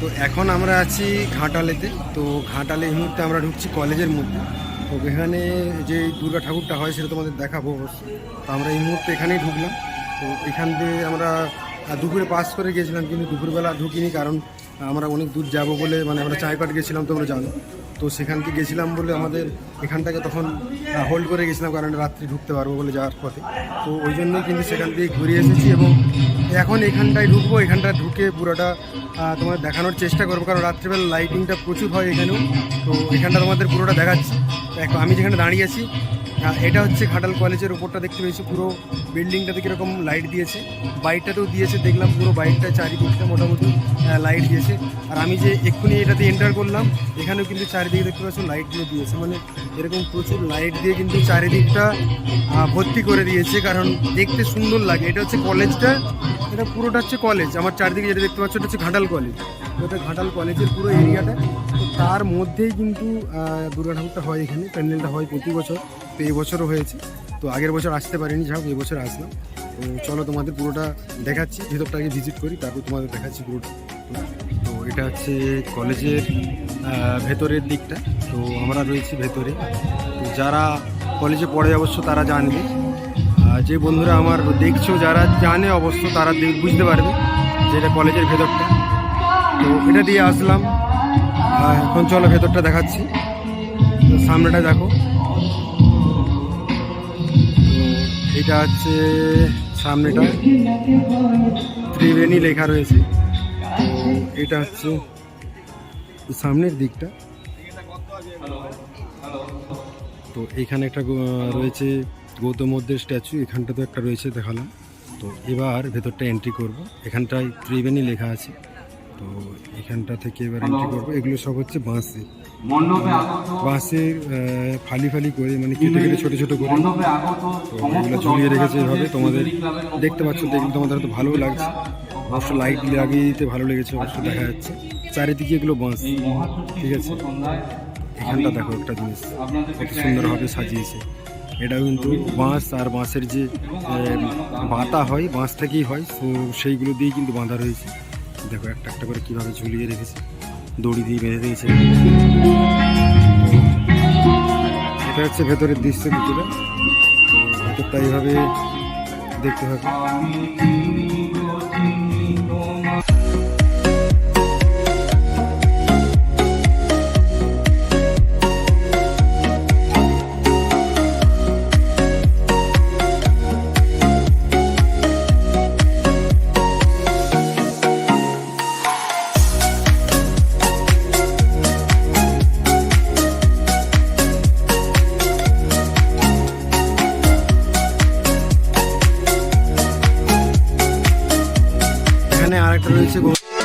তো এখন আমরা আছি ঘাটালেতে। তো ঘাটালে এই মুহূর্তে আমরা ঢুকছি কলেজের মধ্যে। তো এখানে যে দুর্গা ঠাকুরটা হয় সেটা তোমাদের দেখাবো অবশ্যই। তো আমরা এই মুহূর্তে এখানেই ঢুকলাম। তো এখান দিয়ে আমরা দুপুরে পাস করে গিয়েছিলাম কিন্তু দুপুরবেলা ঢুকিনি কারণ আমরা অনেক দূর যাব বলে মানে আমরা চাইপাট গেছিলাম তোমরা জানো। তো সেখান থেকে গেছিলাম বলে আমাদের এখানটাকে তখন হোল্ড করে গেছিলাম কারণ রাত্রি ঢুকতে পারব বলে যাওয়ার পথে। তো ওই জন্যই কিন্তু সেখান থেকে ঘুরে এসেছি এবং এখন এখানটায় ঢুকবো এখানটা ঢুকে পুরোটা তোমার দেখানোর চেষ্টা করব, কারণ রাত্রিবেলা লাইটিংটা প্রচুর হয় এখানেও। তো এখানটা তোমাদের পুরোটা দেখাচ্ছি। এখন আমি যেখানে দাঁড়িয়ে আছি এটা হচ্ছে ঘাটাল কলেজের উপরটা দেখতে পেয়েছি, পুরো বিল্ডিংটাতে কীরকম লাইট দিয়েছে। বাইকটাতেও দিয়েছে, দেখলাম পুরো বাইকটা চারিদিকটা মোটামুটি লাইট দিয়েছে। আর আমি যে এক্ষুনি এটাতে এন্টার করলাম, এখানেও কিন্তু চারিদিকে দেখতে পাচ্ছ লাইটগুলো দিয়েছে। মানে এরকম প্রচুর লাইট দিয়ে কিন্তু চারিদিকটা ভর্তি করে দিয়েছে, কারণ দেখতে সুন্দর লাগে। এটা হচ্ছে কলেজটা, এটা পুরোটা হচ্ছে কলেজ আমার চারিদিকে যেটা দেখতে পাচ্ছ, এটা হচ্ছে ঘাটাল কলেজ ওটা ঘাটাল কলেজের পুরো এরিয়াটা তার মধ্যেই কিন্তু দুর্গা ঠাকুরটা হয় এখানে, প্যান্ডেলটা হয় প্রতি বছর। তো এই বছরও হয়েছে। তো আগের বছর আসতে পারিনি, যাই হোক এবছর আসলাম। তো চলো তোমাদের পুরোটা দেখাচ্ছি ভেতরটা আগে ভিজিট করি, তারপর তোমাদের দেখাচ্ছি পুরোটা। তো এটা হচ্ছে কলেজের ভেতরের দিকটা। তো আমরা রয়েছি ভেতরে। তো যারা কলেজে পড়ে অবশ্য তারা জানবে। যে বন্ধুরা আমার দেখছ, যারা জানে অবশ্য, তারা বুঝতে পারবে যে এটা কলেজের ভেতরটা। তো এটা দিয়ে আসলাম। এখন চলো ভেতরটা দেখাচ্ছি। সামনেটা দেখো। এটা হচ্ছে সামনেটা। ত্রিবেণী লেখা রয়েছে। এটা হচ্ছে সামনের দিকটা। তো এখানে একটা রয়েছে গৌতম বুদ্ধের স্ট্যাচু। এখানটা তো একটা রয়েছে দেখালাম। তো এবার ভেতরটা এন্ট্রি করব। এখানটায় ত্রিবেণী লেখা আছে। তো এখানটা থেকে এবার এন্ট্রি করব। এগুলো সব হচ্ছে বাঁশে বাঁশের ফালি ফালি করে মানে কেটে কেটে ছোটো ছোটো করে। তো এগুলো ঝুলিয়ে রেখেছে এভাবে তোমাদের দেখতে পাচ্ছ দেখলে তোমাদের হয়তো ভালো লাগছে। অবশ্য লাইট লাগিয়ে দিতে ভালো লেগেছে অবশ্য দেখা যাচ্ছে। চারিদিকে এগুলো বাঁশ ঠিক আছে। এখানটা দেখো একটা জিনিস। কত সুন্দরভাবে সাজিয়েছে। এটা কিন্তু বাঁশ আর বাঁশের যে বাতা হয় বাঁশ থেকেই হয় তো সেইগুলো দিয়েই কিন্তু বাঁধা রয়েছে। দেখো, একটা একটা করে কীভাবে ঝুলিয়ে রেখেছে। দড়ি দিয়ে বেঁধে দিয়েছে। এটা হচ্ছে ভেতরের দৃশ্য কিছুটা ভেতরটা এইভাবে দেখতে হবে। 박수를 치고